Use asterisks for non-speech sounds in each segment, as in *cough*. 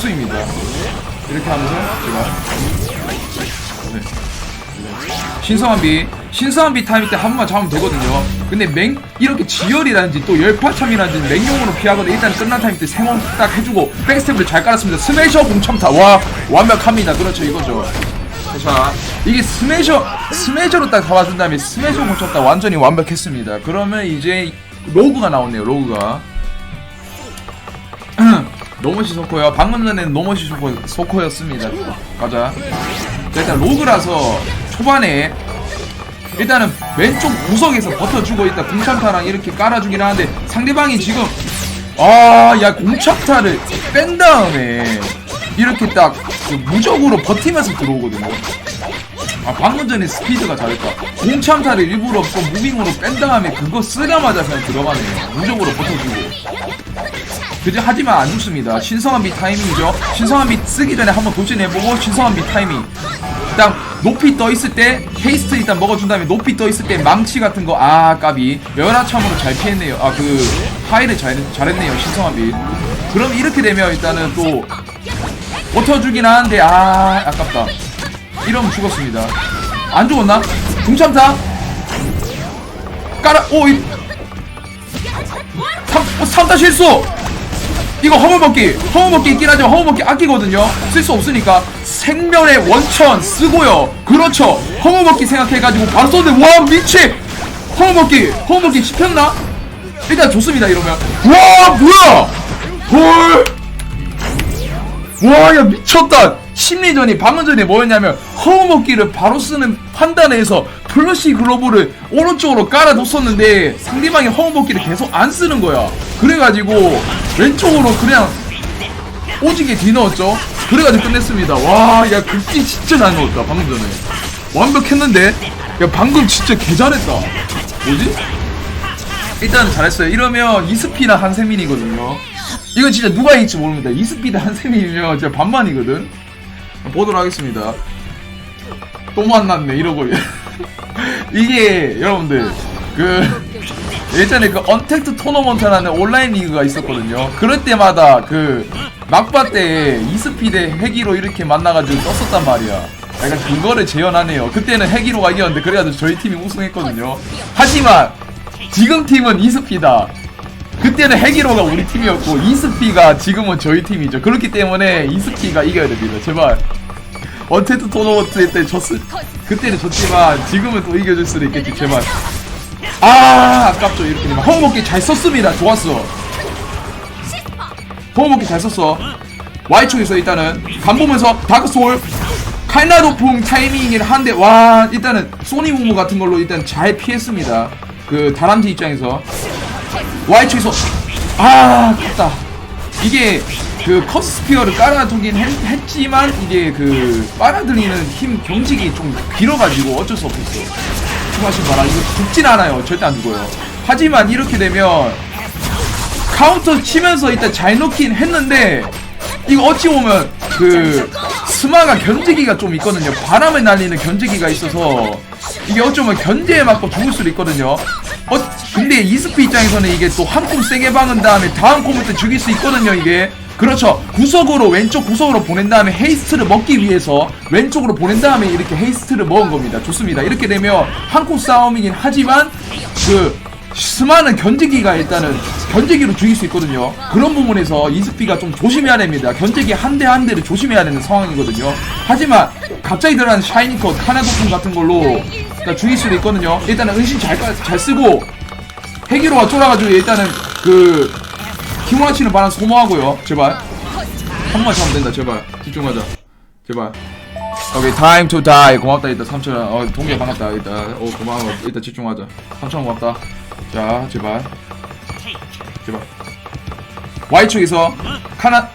우승입니다. 이렇게 하면서 제가 네. 신성한 비 신성한 비 타임 때 한 번만 잡으면 되거든요. 근데 맹 이렇게 지열이라든지 또 열파참이라든지 맹용으로 피하거든 일단 끝난 타임 때 생원 딱 해주고 백스텝을 잘 깔았습니다. 스매셔 공첨타 와 완벽합니다. 그렇죠 이거죠. 자 이게 스매셔 스매셔로 딱 잡아준 다음에 스매셔 공첨타 완전히 완벽했습니다. 그러면 이제 로그가 나오네요. 로그가 노머시 소코요. 방금 전에는 노머시 소코, 소코였습니다. 가자. 자, 일단 로그라서 초반에 일단은 왼쪽 구석에서 버텨주고 있다. 공창타랑 이렇게 깔아주긴 하는데 상대방이 지금 아, 야 공창타를 뺀 다음에 이렇게 딱그 무적으로 버티면서 들어오거든요. 아 방금 전에 스피드가 잘했다. 공창타를 일부러 또 무빙으로 뺀 다음에 그거 쓰자마자 그냥 들어가네요. 무적으로 버텨주고. 그죠? 하지만 안 죽습니다. 신성한 비 타이밍이죠. 신성한 비 쓰기 전에 한번 도전해보고 신성한 비 타이밍. 일단 높이 떠 있을 때 페이스트 일단 먹어준 다음에 높이 떠 있을 때 망치 같은 거 아 까비 열화참으로 잘 피했네요. 아 그 파이를 잘 잘했네요. 신성한 비. 그럼 이렇게 되면 일단은 또 버텨주긴 하는데 아 아깝다. 이러면 죽었습니다. 안 죽었나? 중참타 깔아 오이 3, 어, 3다 실수! 이거 허물먹기! 허물먹기 있긴 하지만 허물먹기 아끼거든요? 쓸 수 없으니까 생명의 원천 쓰고요! 그렇죠! 허물먹기 생각해가지고 바로 쏘는데 와 미치! 허물먹기! 허물먹기 씹혔나? 일단 좋습니다 이러면 와 뭐야! 헐! 와, 야, 미쳤다! 심리전이 방금 전에 뭐였냐면, 허우먹기를 바로 쓰는 판단에서 플러시 글로브를 오른쪽으로 깔아뒀었는데, 상대방이 허우먹기를 계속 안 쓰는 거야. 그래가지고, 왼쪽으로 그냥 오지게 뒤넣었죠? 그래가지고 끝냈습니다. 와, 야, 극기 진짜 잘 넣었다, 방금 전에. 완벽했는데? 야, 방금 진짜 개 잘했다. 뭐지? 일단 잘했어요. 이러면 이스피나 한세민이거든요. 이건 진짜 누가 이길지 모릅니다. 이스피나 한세민이면 진짜 반반이거든. 보도록 하겠습니다. 또 만났네 이러고 *laughs* 이게 여러분들 그 예전에 그 언택트 토너먼트라는 온라인 리그가 있었거든요. 그럴 때마다 그 막바 때 이스피드 해기로 이렇게 만나가지고 떴었단 말이야. 약간 그거를 재현하네요. 그때는 해기로가 이겼는데 그래가지고 저희 팀이 우승했거든요. 하지만 지금 팀은 이스피다. 그때는 해기로가 우리 팀이었고 이스피가 지금은 저희 팀이죠. 그렇기 때문에 이스피가 이겨야 됩니다. 제발. 언테트 토너먼트 때 졌을 그때는 졌지만 지금은 또 이겨줄 수도 있겠지. 제발. 아 아깝죠 이렇게 되면 허무먹기 잘 썼습니다. 좋았어. 허무먹기 잘 썼어. Y쪽에서 일단은 간 보면서 다크소울 높음 타이밍을 한데 와 일단은 소니 무무 같은 걸로 일단 잘 피했습니다. 그 다람쥐 입장에서 Y쪽에서 아 아깝다. 이게 그 커스 스피어를 깔아두긴 했, 지만 이게 그 빨아들이는 힘 경직이 좀 길어가지고 어쩔 수 없었어. 수고하신 봐라 이거 죽진 않아요. 절대 안 죽어요. 하지만 이렇게 되면 카운터 치면서 일단 잘 넣긴 했는데 이거 어찌 보면 그 스마가 견제기가 좀 있거든요. 바람을 날리는 견제기가 있어서 이게 어쩌면 견제에 맞고 죽을 수도 있거든요. 어 근데 이스피 입장에서는 이게 또 한 콤 세게 박은 다음에 다음 콤부터 죽일 수 있거든요. 이게 그렇죠. 구석으로 왼쪽 구석으로 보낸 다음에 헤이스트를 먹기 위해서 왼쪽으로 보낸 다음에 이렇게 헤이스트를 먹은 겁니다. 좋습니다. 이렇게 되면 한콤 싸움이긴 하지만 그 스마는 견제기가 일단은 견제기로 죽일 수 있거든요. 그런 부분에서 이스피가 좀 조심해야 됩니다. 견제기 한 대 한 대를 조심해야 되는 상황이거든요. 하지만 갑자기 들어간 샤이니컷 카나도품 같은 걸로 그러니까 죽일 수도 있거든요. 일단은 은신 잘, 깔- 잘 쓰고 해기로가 쫄아가지고 일단은 그 키모나치는 바람 소모하고요. 제발. 한 번만 잡으면 된다. 제발. 집중하자. 제발. 오케이 타임 투 다이 고맙다 일단 삼촌 어 동계 반갑다. 일단 어 고마워. 일단 집중하자. 삼촌 고맙다. 자 제발. 제발. Y축에서 카나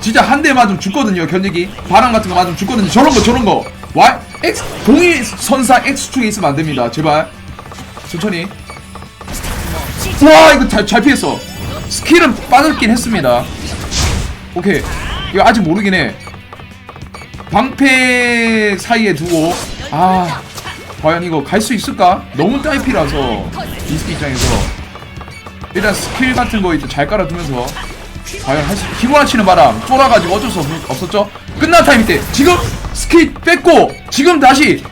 진짜 한 대 맞으면 죽거든요 견디기. 바람 같은 거 맞으면 죽거든요. 저런 거 저런 거. Y X 동일 선상 X축에 있으면 안 됩니다. 제발. 천천히. 와 이거 잘, 잘 피했어 스킬은 빠졌긴 했습니다. 오케이. 이거 아직 모르긴 해. 방패 사이에 두고. 아 과연 이거 갈 수 있을까? 너무 딸피라서 이스키 입장에서. 일단 스킬 같은 거 일단 잘 깔아두면서 과연 할수 히로아 치는 바람 쫄아가지고 어쩔 수 없, 없었죠? 끝난 타임 때 지금 스킬 뺐고 지금 다시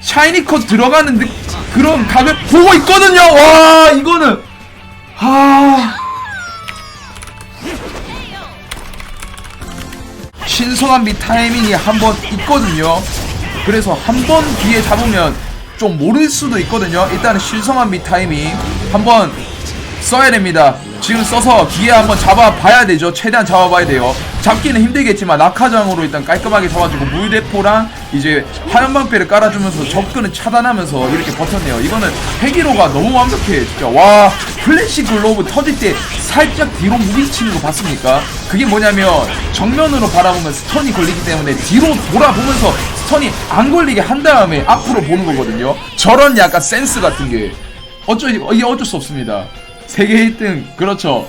샤이니 컷 들어가는 느, 그런 각을 보고 있거든요. 와 이거는 하 신성한 비 타이밍이 한 번 있거든요. 그래서 한 번 뒤에 잡으면 좀 모를 수도 있거든요. 일단은 신성한 비 타이밍 한 번 써야 됩니다. 지금 써서 기회 한번 잡아봐야 되죠. 최대한 잡아봐야 돼요. 잡기는 힘들겠지만 낙하장으로 일단 깔끔하게 잡아주고 물대포랑 이제 화염방패를 깔아주면서 접근을 차단하면서 이렇게 버텼네요. 이거는 해기로가 너무 완벽해. 진짜 와 플래시 글로브 터질 때 살짝 뒤로 무기치는 거 봤습니까? 그게 뭐냐면 정면으로 바라보면 스턴이 걸리기 때문에 뒤로 돌아보면서 스턴이 안 걸리게 한 다음에 앞으로 보는 거거든요. 저런 약간 센스 같은 게 어쩔 이게 어쩔 수 없습니다. 세계 1등 그렇죠.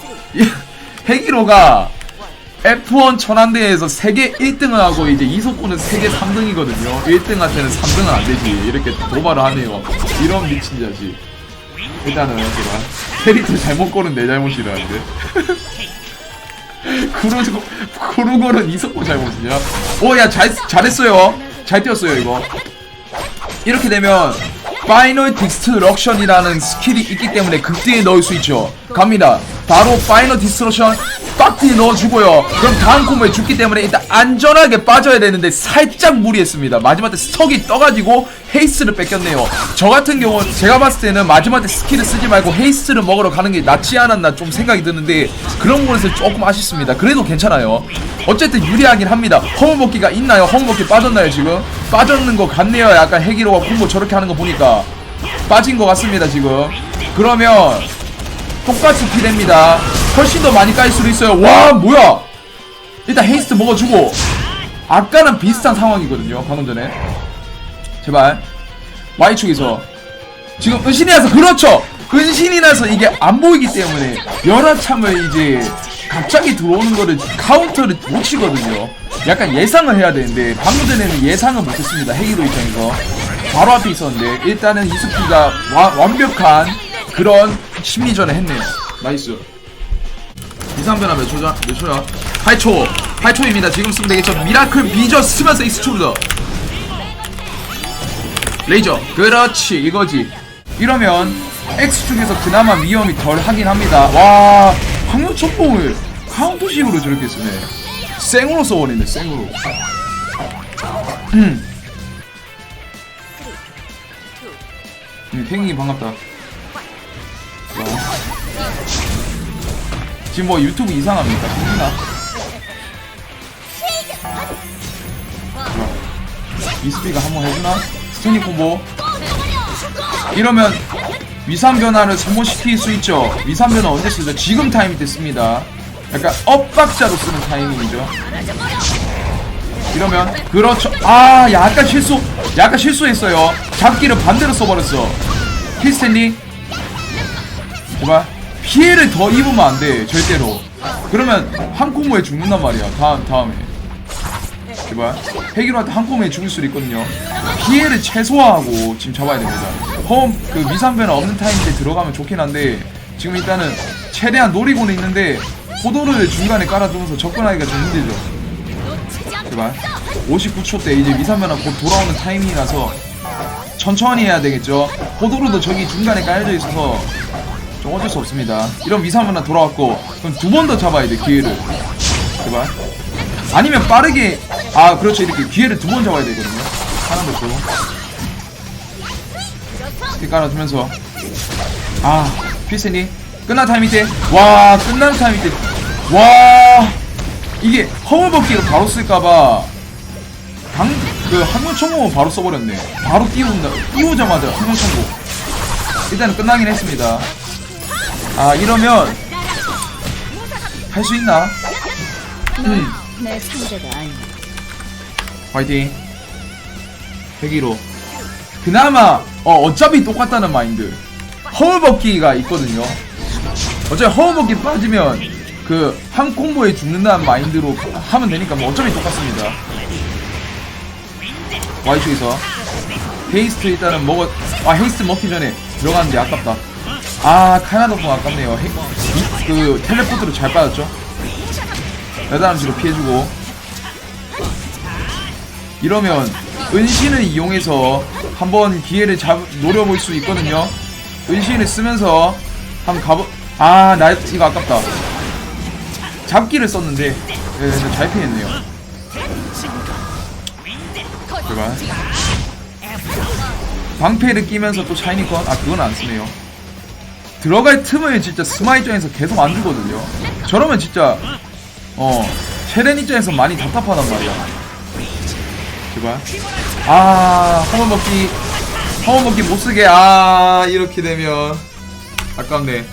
해기로가 *laughs* F1 천안대에서 세계 1등을 하고 이제 이석구는 세계 3등이거든요. 1등한테는 3등은 안 되지. 이렇게 도발을 하네요. 이런 미친 자식. 일단은 제가 캐릭터 잘못 고른 내 잘못이라는데. *laughs* 구르고 구르고는 이석구 잘못이냐? 오야 잘 잘했어요. 잘 뛰었어요 이거. 이렇게 되면 파이널 디스트럭션이라는 스킬이 있기 때문에 극딜에 넣을 수 있죠. 갑니다. 바로 파이널 디스트럭션 빡딜 넣어주고요. 그럼 다음 콤보에 죽기 때문에 일단 안전하게 빠져야 되는데 살짝 무리했습니다. 마지막 때 스톡이 떠가지고 헤이스를 뺏겼네요. 저 같은 경우는 제가 봤을 때는 마지막 때 스킬을 쓰지 말고 헤이스를 먹으러 가는 게 낫지 않았나 좀 생각이 드는데 그런 부분에서 조금 아쉽습니다. 그래도 괜찮아요. 어쨌든 유리하긴 합니다. 허무먹기가 있나요? 허무먹기 빠졌나요 지금? 빠졌는 것 같네요. 약간 해기로가 콤보 저렇게 하는 거 보니까 빠진 것 같습니다 지금. 그러면 똑같이 피됩니다. 훨씬 더 많이 까일 수도 있어요. 와 뭐야? 일단 헤이스트 먹어주고 아까랑 비슷한 상황이거든요. 방금 전에 제발 Y축에서 지금 은신이 나서 그렇죠. 은신이 나서 이게 안 보이기 때문에 연하참을 이제 갑자기 들어오는 거를 카운터를 못 치거든요. 약간 예상을 해야 되는데 방금 전에는 예상을 못했습니다. 헤이로 입장에서 바로 앞에 있었는데 일단은 이스피가 와- 완벽한 그런 심리전을 했네요. 나이스. 이상변화 몇 초자? 몇 초야? 8초. 8초입니다. 지금 쓰면 되겠죠. 미라클 비저 쓰면서 익스트루더. 레이저. 그렇지. 이거지. 이러면 X 쪽에서 그나마 위험이 덜 하긴 합니다. 와, 황금 첩봉을 카운터식으로 저렇게 쓰네. 생으로 써버리네, 생으로. 음. 음, 팽이 반갑다. 와. 지금 뭐 유튜브 이상합니까? 힘나? 이스피가 한번 해주나? 스테니 콤보 이러면 위산 변화를 소모시킬 수 있죠 위산 변화 언제 쓰죠? 지금 타임이 됐습니다 약간 엇박자로 쓰는 타이밍이죠 이러면 그렇죠 아 약간 실수 약간 실수했어요 잡기를 반대로 써버렸어 힐스탠리 제발 피해를 더 입으면 안 돼 절대로. 그러면 한 콤보에 죽는단 말이야 다음 다음에. 제발. 해기로한테 한 콤보에 죽을 수도 있거든요. 피해를 최소화하고 지금 잡아야 됩니다. 홈그 미산변화 없는 타임 때 들어가면 좋긴 한데 지금 일단은 최대한 노리고는 있는데 포도를 중간에 깔아주면서 접근하기가 좀 힘들죠. 제발. 59초 때 이제 미산변화 곧 돌아오는 타이밍이라서 천천히 해야 되겠죠. 포도르도 저기 중간에 깔려져 있어서 좀 어쩔 수 없습니다. 이런 미사문화 돌아왔고 그럼 두 번 더 잡아야 돼 기회를. 제발. 아니면 빠르게 아 그렇죠 이렇게 기회를 두 번 잡아야 되거든요. 하나 더 줘. 스틱 깔아주면서 아 필세니 끝난 타이밍 때와 끝난 타이밍 때와 이게 허물벗기로 바로 쓸까봐 방그 한문 청공은 바로 써버렸네. 바로 띄운다 띄우자마자 한문 청공. 일단은 끝나긴 했습니다. 아 이러면 할 수 있나? 음. 내 상대가 아니야. 화이팅. 101호. 그나마 어, 어차피 똑같다는 마인드. 허물벗기가 있거든요. 어차피 허물벗기 빠지면 그 한 콤보에 죽는다는 마인드로 하면 되니까 뭐 어차피 똑같습니다. Y쪽에서. 헤이스트 일단은 먹어 아 헤이스트 먹기 전에 들어갔는데 아깝다 아 카나도프 아깝네요. 헤, 이, 그 텔레포트로 잘 빠졌죠? 여다람쥐로 피해주고. 이러면 은신을 이용해서 한번 기회를 잡 노려볼 수 있거든요. 은신을 쓰면서 한번 가보 아나 이거 아깝다. 잡기를 썼는데 예, 잘 피했네요. 제발. 방패를 끼면서 또 샤이니건? 아 그건 안 쓰네요 들어갈 틈을 진짜 스마 입장에서 계속 안 주거든요. 저러면 진짜 어 쉐렌 입장에서 많이 답답하단 말이야. 제발. 아 허물 먹기 허물 먹기 못쓰게. 아 이렇게 되면. 아깝네